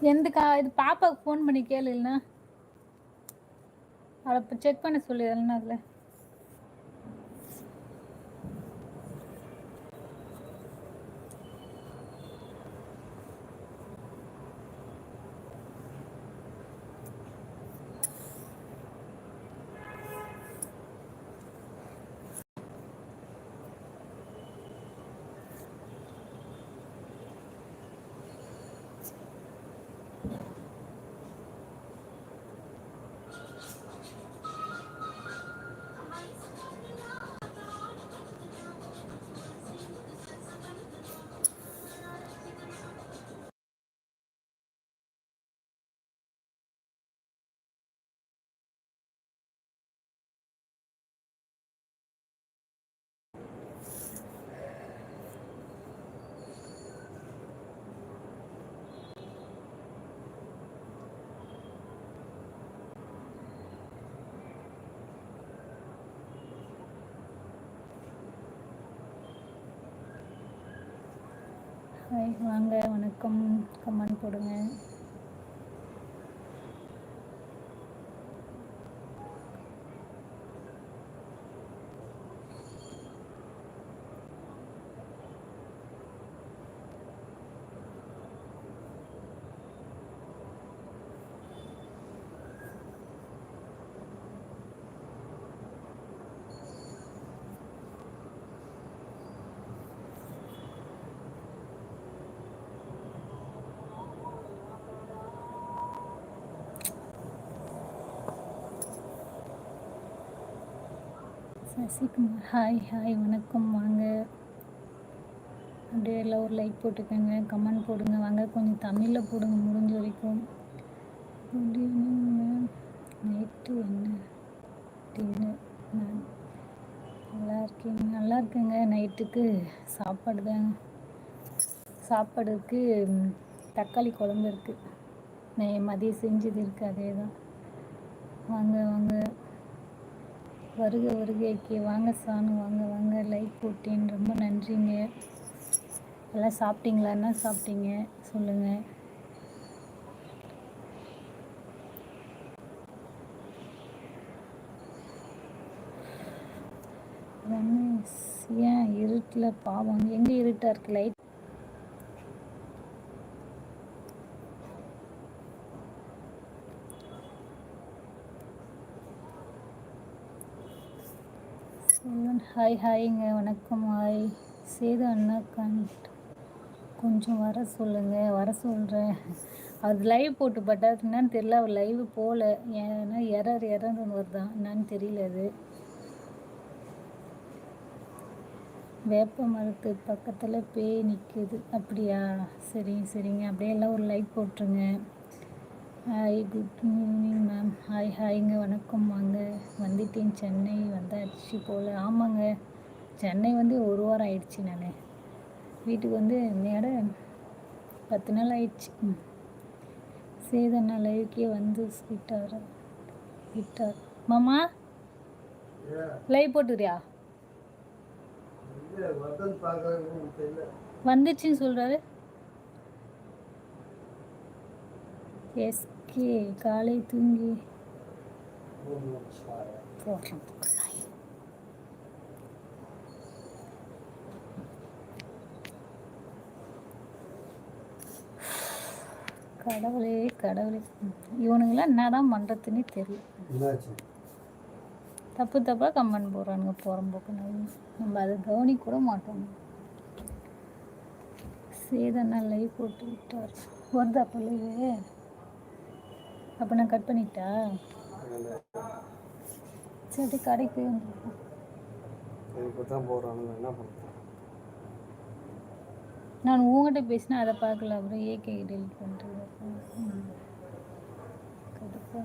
எந்தக்கா? இது பாப்பாவுக்கு ஃபோன் பண்ணி கேளு இல்லைன்னா. அவளை இப்போ செக் பண்ண சொல்லி அதில். வாங்க வணக்கம். கமெண்ட் போடுங்க. சசிகுமார் ஹாய் ஹாய் வணக்கம். வாங்க. அப்படியே எல்லாம் ஒரு லைக் போட்டுக்கோங்க. கமெண்ட் போடுங்க. வாங்க கொஞ்சம் தமிழில் போடுங்க. முடிஞ்ச வரைக்கும். குட் ஈவினிங் நைட்டு என்ன? டின்னர் நான் நல்லா இருக்கீங்க. நல்லா இருக்குங்க. நைட்டுக்கு சாப்பாடு தான். சாப்பாடுக்கு தக்காளி குழம்பு இருக்குது நே- மதியம் செஞ்சது இருக்குது அதே தான் வாங்க வாங்க. வருக வருகைக்கு வாங்க சாணு வாங்க வாங்க. லைக் போட்டேன். ரொம்ப நன்றிங்க. எல்லாம் சாப்பிட்டீங்களா? என்ன சாப்பிட்டீங்க? சொல்லுங்கள் ரமேஷ் ஏன் இருட்டில் பாவம்? எங்கே இருட்டாக இருக்குது லைட் செல்வன் ஹாய் ஹாய்ங்க வணக்கம். ஹாய். சேது அண்ணா கண்ட் கொஞ்சம் வர சொல்லுங்கள் வர சொல்கிறேன் அது லைவ் போட்டு பட்டா என்னன்னு தெரியல அவர் லைவ் போகல ஏன்னா எரர் எரர்னு வருதான் என்னன்னு தெரியல அது. வேப்ப மரத்து பக்கத்தில் பேய் நிற்குது அப்படியா? சரிங்க சரிங்க. அப்படியே எல்லாம் ஒரு லைக் போட்டுருங்க. Hi good evening ma'am hi ஹாய்ங்க வணக்கம். வாங்க. வந்துட்டேன். சென்னை வந்தாச்சு போல். ஆமாங்க. சென்னை வந்து ஒரு வாரம் ஆயிடுச்சு நான். வீட்டுக்கு வந்து நேர பத்து நாள் ஆயிடுச்சு. சேதண்ணா லைவ்க்கே வந்து விட்டார். விட்டார். மாமா? லைவ் போட்டுறியா வந்துச்சுன்னு சொல்கிறாரு எஸ்கே காலை தூங்கி. போடுறேன் கடவுளே கடவுளே. இவனுங்களாம் என்னதான் பண்ணுறதுன்னே தெரியல. தப்பு தப்பாக கமெண்ட் போடுறானுங்க போகிறம்போக்கு நம்ம அதை கவனிக்க கூட மாட்டோம் சேதனா லைவ் போட்டு விட்டார் வருதா பிள்ளைவே அப்போ நான் கட் பண்ணிட்டா? சரி கடைக்கு போய் பண்ணுறது நான் உங்ககிட்ட பேசினா அதை பார்க்கல அப்புறம் ஏகே டெலிட் பண்ணுறது கடுப்பா.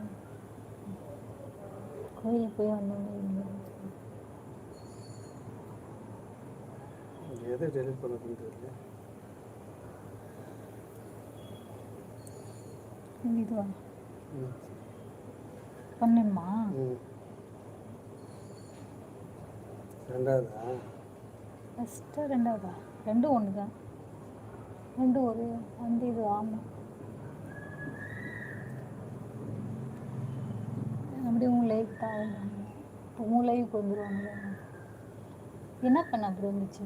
கோயிலுக்கு போய் வந்தோம் எதை டெலிட் பண்ணதுன்னு தெரியல. இதுவா பண்ணுமா ரெண்டாவதா? ஃபஸ்ட்டு ரெண்டாவதா? ரெண்டும் ஒன்று தான் ரெண்டு ஒரு அந்த இது ஆமாம் அப்படி உன் லைஃப் தான் இப்போ உன் லைஃப்க்கு வந்துடுவாங்க என்ன பண்ண அப்படி வந்துச்சு?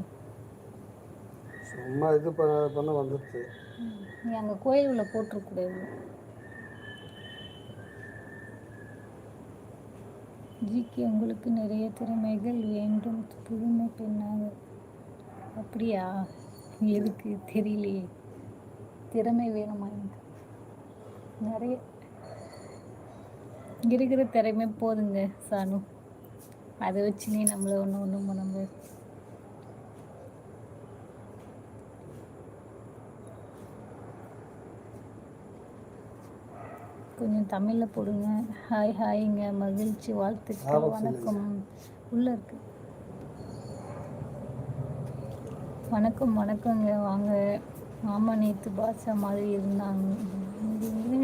சும்மா இது பண்ண பண்ண வந்துடுச்சு நீ அங்கே கோயில் உள்ள போட்டிருக்கூடாது ஜிக்கு உங்களுக்கு நிறைய திறமைகள் வேண்டும். புதுமை பெண்ணாக. அப்படியா? எதுக்கு? தெரியலையே. திறமை வேணுமா எனக்கு? நிறைய. இருக்கிற திறமை போதுங்க சானு. அதை வச்சு நீ நம்மளை ஒன்று ஒன்றும் பண்ண முடியாது. கொஞ்சம் தமிழில் போடுங்க. ஹாய் ஹாய்ங்க மகிழ்ச்சி வாழ்த்துக்கள். வணக்கம். உள்ளே இருக்கு. வணக்கம் வணக்கங்க. வாங்க. மாமா நேற்று பாட்ஷா மாதிரி இருந்தாங்க.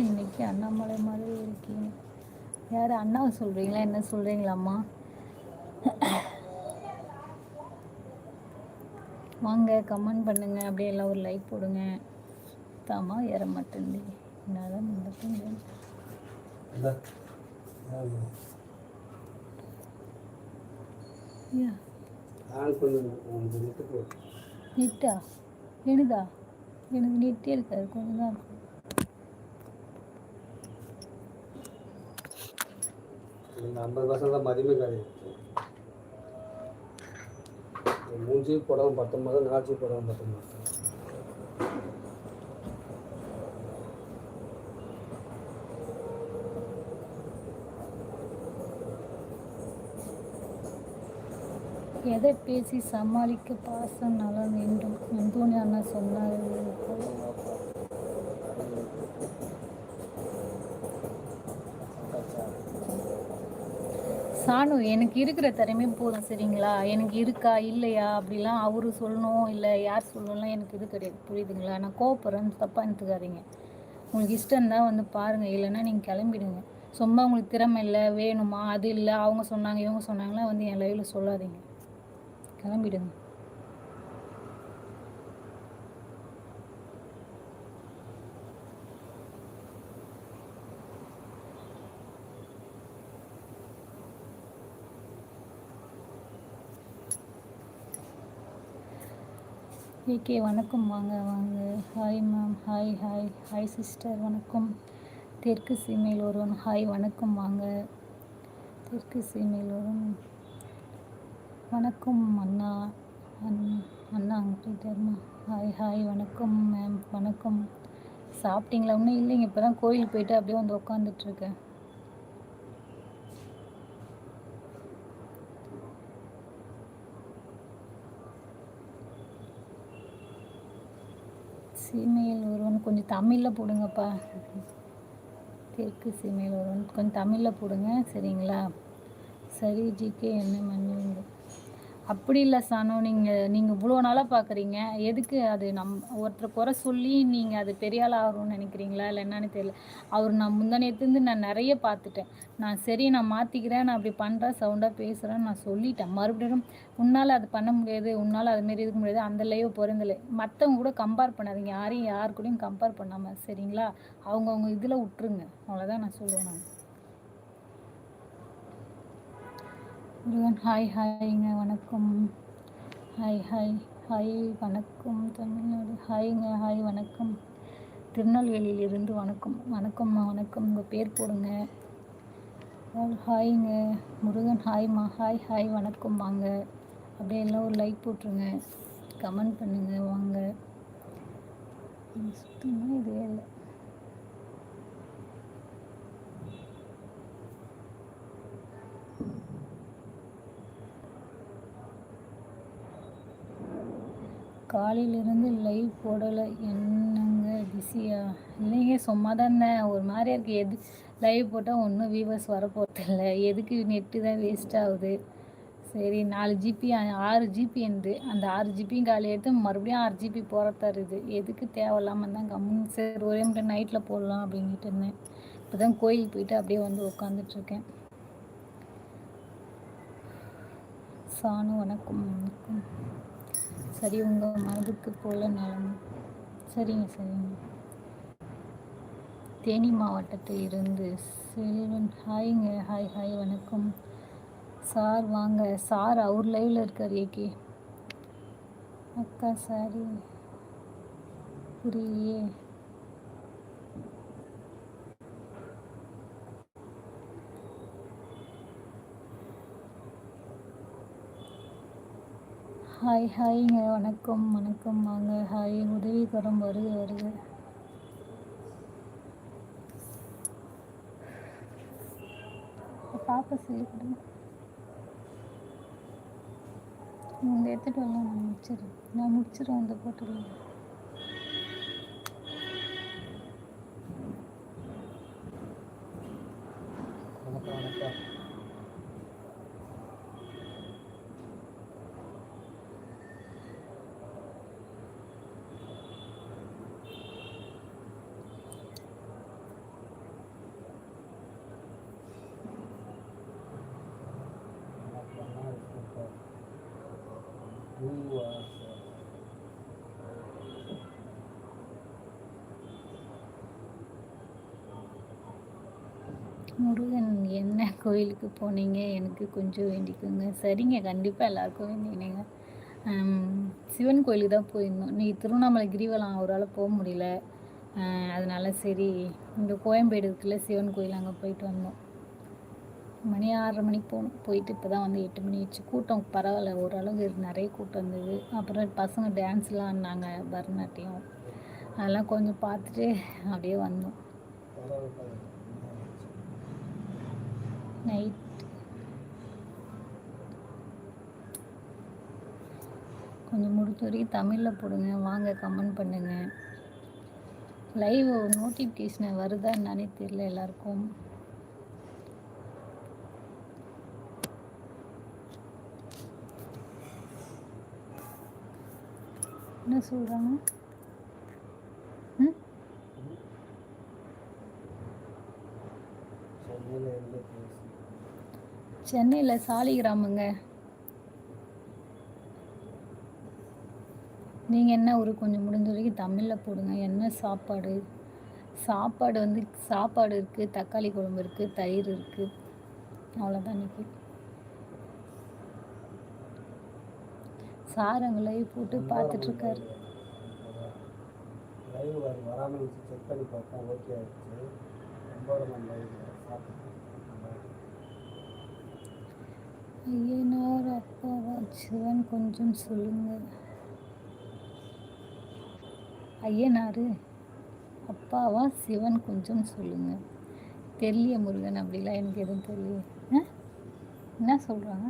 இன்னைக்கு அண்ணாமலை மாதிரி இருக்கீங்க. யார்? அண்ணாவை சொல்கிறீங்களா என்ன சொல்கிறீங்களாம்மா வாங்க கமெண்ட் பண்ணுங்க. அப்படியே எல்லாம் ஒரு லைக் போடுங்க. தாமா ஏற மாட்டேங்குது. என்னதான் நடக்குங்க நெட்டுக்கு நெட்டா எனதா எனக்கு நெட்டே இருக்காது கொஞ்சம் தான் இருக்கும் ஐம்பது பர்சன்ட் தான் மதியமே கிடையாது ஜிபி போடாமல் பத்தொம்பது நாலு ஜிபி போடாமல் பத்தொம்பது பேசி சமாளிக்க பாசம் நலம் வேண்டும். அந்தோனி அண்ணா சொன்னார். சானு எனக்கு இருக்கிற திறமை போதும் சரிங்களா? எனக்கு இருக்கா இல்லையா? அப்படிலாம் அவரு சொல்லணும் இல்லை யார் சொல்லணும்லாம் எனக்கு இது கிடையாது. புரியுதுங்களா? நான் கோவப்படுறேன்னு தப்பாக எடுத்துக்காதீங்க உங்களுக்கு இஷ்டம் தான் வந்து பாருங்கள் இல்லைன்னா நீங்கள் கிளம்பிடுங்க. சும்மா உங்களுக்கு திறமை இல்லை வேணுமா? அது இல்லை. அவங்க சொன்னாங்க இவங்க சொன்னாங்களாம் வந்து என் லைவில் சொல்லாதீங்க. கிளம்பிடுங்க. ஏகே வணக்கம். வாங்க வாங்க. Hi ma'am hi hi hi sister வணக்கம். தெற்கு சீமையில் ஒருவன். ஹாய் வணக்கம். வாங்க. தெற்கு சீமையில் ஒருவன். வணக்கம் அண்ணா. அண் அண்ணா அங்கே ஹாய் ஹாய் வணக்கம் மேம் வணக்கம். சாப்பிட்டீங்களா? ஒன்றும் இல்லைங்க. இப்போ தான் கோயிலுக்கு போயிட்டு அப்படியே வந்து உட்காந்துட்ருக்கேன் சீமையில் ஒருவன் கொஞ்சம் தமிழில் போடுங்கப்பா. தெற்கு சீமையில் ஒருவன் கொஞ்சம் தமிழில் போடுங்க. சரிங்களா? சரி ஜிகே என்ன மன்னிங்க. அப்படி இல்லை சானு நீங்கள் நீங்கள் இவ்வளோ நாளாக பார்க்குறீங்க எதுக்கு அது நம் ஒருத்தர் குறை சொல்லி நீங்கள் அது பெரிய ஆள் ஆகணும்னு நினைக்கிறீங்களா? இல்லை என்னன்னு தெரியல. அவர் நான் முந்தானேத்துலேருந்து நான் நிறைய பார்த்துட்டேன் நான் சரி நான் மாற்றிக்கிறேன் நான் அப்படி பண்ணுறேன் சவுண்டாக பேசுகிறேன்னு நான் சொல்லிட்டேன். மறுபடியும் உன்னால் அது பண்ண முடியாது உன்னால் அதுமாரி இருக்க முடியாது அந்த லைவ் பொருந்தலை. மற்றவங்க கூட கம்பேர் பண்ணாதீங்க. யாரையும் யார் கூடயும் கம்பேர் பண்ணாமல் சரிங்களா? அவங்கவுங்க இதில் விட்டுருங்க அவ்வளோதான் நான் சொல்லுவேன் நான். முருகன். ஹாய் ஹாய்ங்க வணக்கம். ஹாய் ஹாய் ஹாய் வணக்கம் தமிழ்நாடு. ஹாய்ங்க ஹாய் வணக்கம். திருநெல்வேலியிலிருந்து வணக்கம். வணக்கம்மா வணக்கம். உங்கள் பேர் போடுங்க. ஆல் ஹாய்ங்க முருகன் ஹாய்மா ஹாய் ஹாய் வணக்கம். வாங்க. அப்படியே எல்லாம் ஒரு லைக் போட்டுருங்க. கமெண்ட் பண்ணுங்கள் வாங்க. சுத்தமாக இதே இல்லை. காலையிலேருந்து லைவ் போடலை. என்னங்க பிஸியா இல்லைங்க சும்மா தானே ஒரு மாதிரியா இருக்குது எது லைவ் போட்டால் ஒன்றும் வியூவர்ஸ் வரப்போகிறதில்ல எதுக்கு நெட்டு தான் வேஸ்ட் ஆகுது? சரி நாலு ஜிபி ஆறு ஜிபி என்று. அந்த ஆறு ஜிபியும் காலி எடுத்து மறுபடியும் ஆறு ஜிபி போகிற தருது எதுக்கு தேவையில்லாமல் தான் கம்முன்னு சரி ஒரே மட்டும் நைட்டில் போடலாம் அப்படின்ட்டு இருந்தேன். இப்போ தான் கோயிலுக்கு போயிட்டு அப்படியே வந்து உட்காந்துட்ருக்கேன் சானு வணக்கம் வணக்கம். சரி உங்கள் மனதுக்கு போல நலம் சரிங்க சரிங்க. தேனி மாவட்டத்தில் இருந்து செல்வன். ஹாய்ங்க ஹாய் ஹாய் வணக்கம். சார் வாங்க. சார் அவர் லைவில் இருக்கார் ஏகே. அக்கா சாரி. புரியலையே. ஹாய் ஹாய்ங்க வணக்கம் வணக்கம். வாங்க ஹாய் உதவிக்கரம் வருக வருக பாப்பா சொல்லி கொடுங்க. இந்த எடுத்துகிட்டு வரலாம் நான் முடிச்சிடுறேன். நான் முடிச்சிடுறேன் இந்த போட்டுடலாம் முருகன் என்ன கோயிலுக்கு போனீங்க? எனக்கு கொஞ்சம் வேண்டிக்கோங்க. சரிங்க. கண்டிப்பாக எல்லாருக்கும் வேண்டினேங்க சிவன் கோயிலுக்கு தான் போயிருந்தோம். நீ திருவண்ணாமலை கிரிவலம் அவரால் போக முடியல. அதனால் சரி இந்த கோயம்பேடு இருக்குல்ல சிவன் கோயில் அங்கே போயிட்டு வந்தோம். மணி ஆறரை மணிக்கு போகணும் போயிட்டு இப்போ தான் வந்து எட்டு மணி ஆச்சு. கூட்டம் பரவாயில்ல. ஓரளவுக்கு நிறைய கூட்டம் இருந்தது. அப்புறம் பசங்க டான்ஸ்லாம் ஆடினாங்க பரதநாட்டியம். அதெல்லாம் கொஞ்சம் பார்த்துட்டு அப்படியே வந்தோம். நைட் கொஞ்சம் முடிச்ச வரைக்கும் தமிழில் போடுங்க. வாங்க கமெண்ட் பண்ணுங்க. லைவ் நோட்டிஃபிகேஷன் வருதா என்னன்னே தெரியல எல்லாருக்கும். என்ன சொல்கிறாங்க ம் சென்னையில் இருந்து பேசி சென்னையில் சாலிகிராமங்க நீங்கள் என்ன ஒரு கொஞ்சம் முடிஞ்ச வரைக்கும் தமிழில் போடுங்க. என்ன சாப்பாடு? சாப்பாடு வந்து சாப்பாடு இருக்குது தக்காளி குழம்பு இருக்குது தயிர் இருக்குது அவ்வளோதான் இன்னைக்கு. சாரங்களை போட்டு பார்த்துட்ருக்காரு. லைவ் வராமல் செக் பண்ணி பார்த்தா ஓகே ஆயிடுச்சு. ஒம்பது மணி லைவ் சாப்பிட்டு ஐயனார் அப்பாவா? சிவன் கொஞ்சம் சொல்லுங்க. ஐயனாரு அப்பாவா? சிவன் கொஞ்சம் சொல்லுங்க. தெரியல முருகன் அப்படிலாம் எனக்கு எதுவும் தெரியல. ஆ? என்ன சொல்கிறாங்க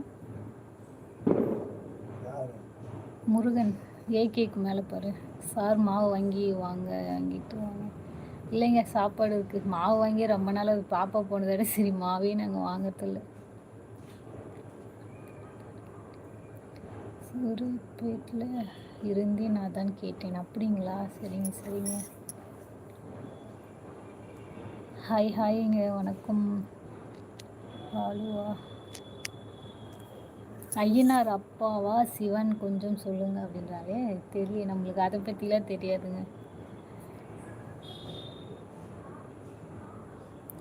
முருகன் ஏகேக்கு மேலே பாரு. சார் மாவு வாங்கி வாங்க வாங்கிட்டு வாங்க. இல்லைங்க சாப்பாடு இருக்குது மாவு வாங்கி ரொம்ப நாள் அது பாப்பா போனதோட சரி மாவே நாங்கள் வாங்கறதில்ல. சூரியப்பேட்டில் இருந்தே நான் தான் கேட்டேன். அப்படிங்களா? சரிங்க சரிங்க. ஹாய் ஹாய்ங்க வணக்கம். ஆலுவா ஐயனார் அப்பாவா? சிவன் கொஞ்சம் சொல்லுங்க அப்படின்றாரே. தெரியல நம்மளுக்கு அதை பற்றிலாம் தெரியாதுங்க.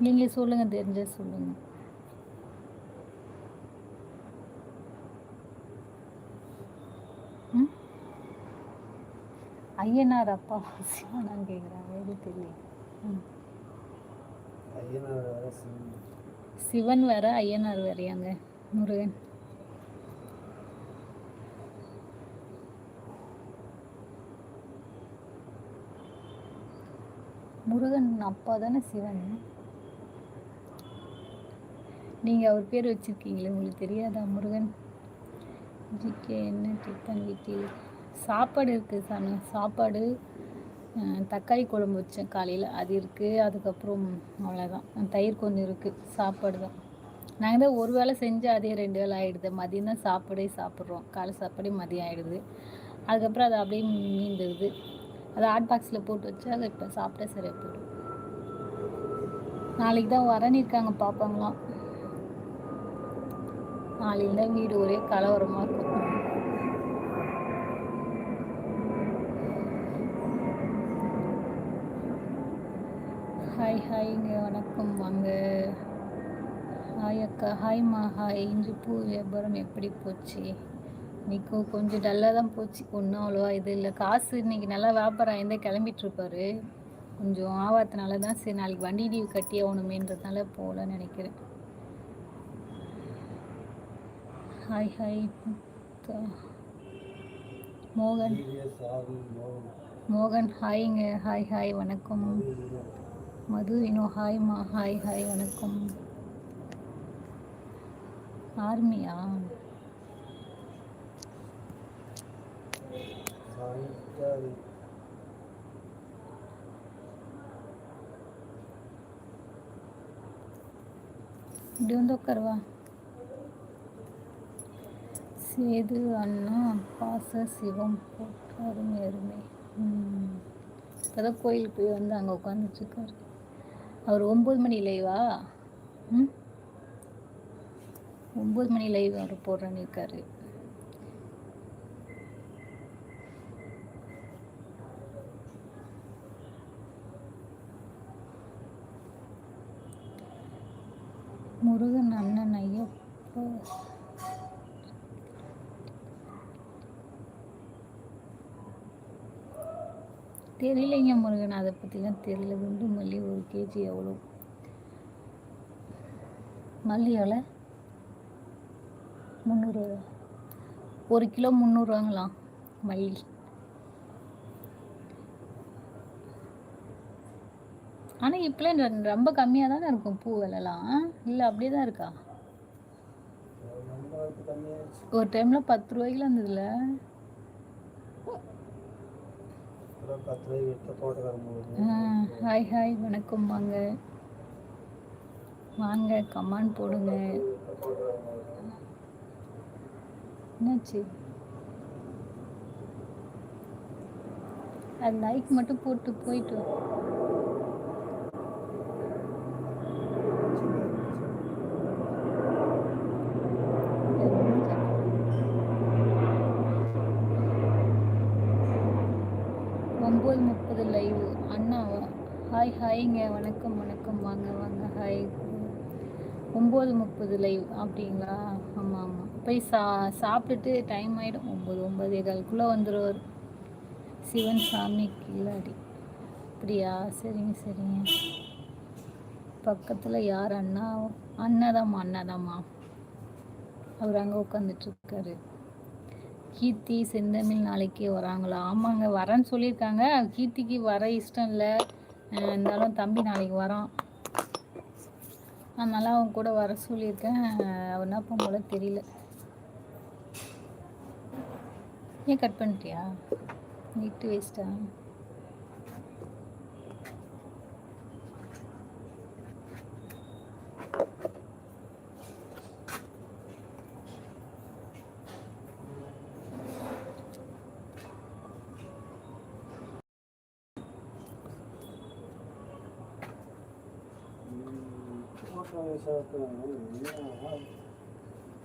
நீங்கள் சொல்லுங்கள் தெரிஞ்ச சொல்லுங்கள் ஐயனார் அப்பாவா சிவனான்னு கேட்குறாங்க எது சிவன். சிவன் வேற ஐயனார் வேறையாங்க. முருகன். முருகன் அப்பா தானே சிவன்? நீங்கள் அவர் பேர் வச்சிருக்கீங்களே உங்களுக்கு தெரியாதா முருகன்? ஜிகே என்ன டிஃபன் வீட்டில்? சாப்பாடு இருக்குது சாமி. சாப்பாடு தக்காளி குழம்பு வச்சேன் காலையில். அது இருக்குது அதுக்கப்புறம் அவ்வளோதான் தயிர் கொஞ்சம் இருக்குது சாப்பாடு தான். நாங்கள் தான் ஒரு வேளை செஞ்சு அதே ரெண்டு வேளை ஆகிடுது மதியம் தான் சாப்பாடே சாப்பிட்றோம். காலை சாப்பாடே மதியம் ஆகிடுது அதுக்கப்புறம் அது அப்படியே மீந்துடுது. அதை ஹாட் பாக்ஸில் போட்டு வச்சு அதை இப்போ சாப்பிட்டா சரியாக போயிடும். நாளைக்கு தான் வரன்னு இருக்காங்க பாப்பாங்களாம். நாளைக்கு தான் வீடு ஒரே கலவரமாக இருக்கும். ஹாய் ஹாய்ங்க வணக்கம் வாங்க. ஹாய் அக்கா ஹாய்மா ஹாய். இன்று பூ வியாபாரம் எப்படி போச்சு? இன்றைக்கும் கொஞ்சம் டல்லாக தான் போச்சு. ஒன்றும் அவ்வளோவா இது இல்லை. காசு இன்னைக்கு நல்லா வியாபாரம் ஆயிருந்தே கிளம்பிட்டுருப்பாரு. கொஞ்சம் ஆவாதனால தான் சரி நாளைக்கு வண்டி டியூ கட்டி ஆகணுமேன்றதுனால போகலன்னு நினைக்கிறேன். ஹாய் ஹாய் மோகன் மோகன். மோகன் ஹாய்ங்க. ஹாய் ஹாய் வணக்கம். மது வினோ ஹாய்மா ஹாய் ஹாய் வணக்கம். ஆர்மியா? இப்படி வந்து உட்காருவா சேது அண்ணா பாச சிவம் போட்டு அருமை அருமை இப்போதான் கோயிலுக்கு போய் வந்து அங்கே உட்காந்துச்சுக்காரு அவர் ஒம்பது மணி லைவா ம்? ஒம்பது மணி லைவ் அவர் போடுறேன்னு இருக்காரு முருகன் அண்ணன் ஐயப்போ. தெரியலைங்க முருகன் அதை பற்றிலாம் தெரியல. குண்டு மல்லி ஒரு கேஜி எவ்வளோ? மல்லி எவ்வளோ? முந்நூறுவா ஒரு கிலோ முந்நூறுவாங்களாம் மல்லி. ஆனால் இப்போலாம் ரொம்ப கம்மியாக தானே இருக்கும் பூ விலைலாம். இல்லை அப்படியே தான் இருக்கா? ஒரு டைமில் பத்து ரூபாய்க்குலாம் இருந்ததுல. ஹாய் ஹாய் வணக்கம் வாங்க. வாங்க கமாண்ட் போடுங்க. என்னாச்சு? அது லைக் மட்டும் போட்டு போயிட்டு வா. ஒம்பது முப்பது லைவ் அண்ணாவா ஹாய் ஹாய்ங்க. வணக்கம் வணக்கம். வாங்க வாங்க. ஹாய். ஒம்பது முப்பது லைவ் அப்படிங்களா? ஆமாம் ஆமாம் போய் சா சாப்பிட்டுட்டு டைம் ஆகிடும் ஒம்பது ஒம்பது ஏகாலுக்குள்ளே வந்துடுவார் சிவன் சாமி கில்லாடி அப்படியா? சரிங்க சரிங்க. பக்கத்தில் யார்? அண்ணா அண்ணாதாம்மா அண்ணாதாம்மா. அவர் அங்கே உட்காந்துட்ருக்காரு கீர்த்தி செந்தமிழ் நாளைக்கு வராங்களா? ஆமாங்க வரேன்னு சொல்லியிருக்காங்க. கீர்த்திக்கு வர இஷ்டம் இல்லை. இருந்தாலும் தம்பி நாளைக்கு வரான். அதனால அவன் கூட வர சொல்லியிருக்கேன். அவன் போல தெரியல. ஏன் கட் பண்ணிட்டியா? நெட்டு வேஸ்டா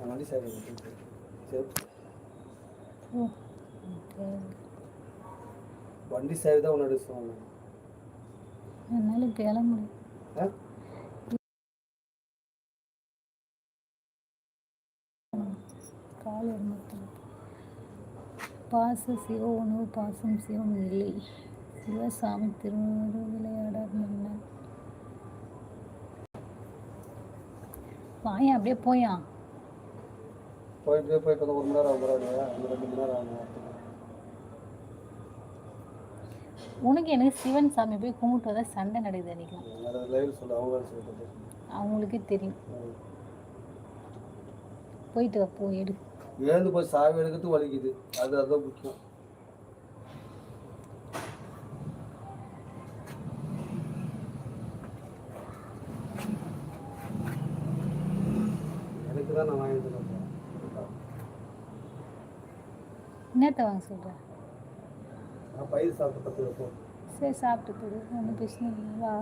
வண்டி சாரி வண்டி சாரி தான் உன்னோட சொன்னாங்க அதனால கிளம்பு ஆ கால் வருமத்தில் பாச சிவ உணவு பாசம் சிவம் இல்லை. சிவசாமி திருமண விளையாடார் வாயன் அப்படியே போயா போயிட்டு போயிட்டு வந்து ஒரு மணி நேரம் ஆகும் ரெண்டு மணி நேரம் ஆகும் உனக்கு எனக்கு சிவன் சாமி போய் கும்பிட்டு வந்தா சண்டை நடக்குது அன்றைக்கி அவங்களுக்கே தெரியும். போயிட்டு போ எடு. எழுந்து போய் சாவி எடுக்கிறது வலிக்குது. அது அதுதான் முக்கியம் எனக்கு தான் நான் வாங்கிட்டு இருக்கேன் என்னத்த வாங்க சொல்கிறேன் சரி சாப்பிட்டு போடு ஒன்றும் பிரச்சனை இல்லை. வா.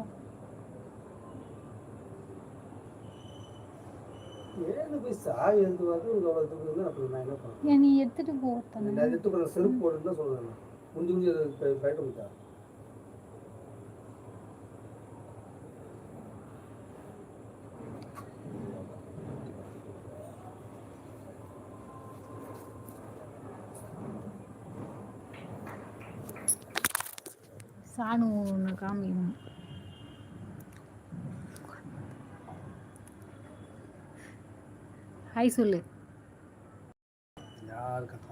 நீ எடுத்துட்டு போ செருப்பு போடுன்னு தான் சொல்லுவேன் நான். குஞ்சு சாணு ஒன்று காமிக்கணும். ஹாய் சொல்லு. யாருக்கும்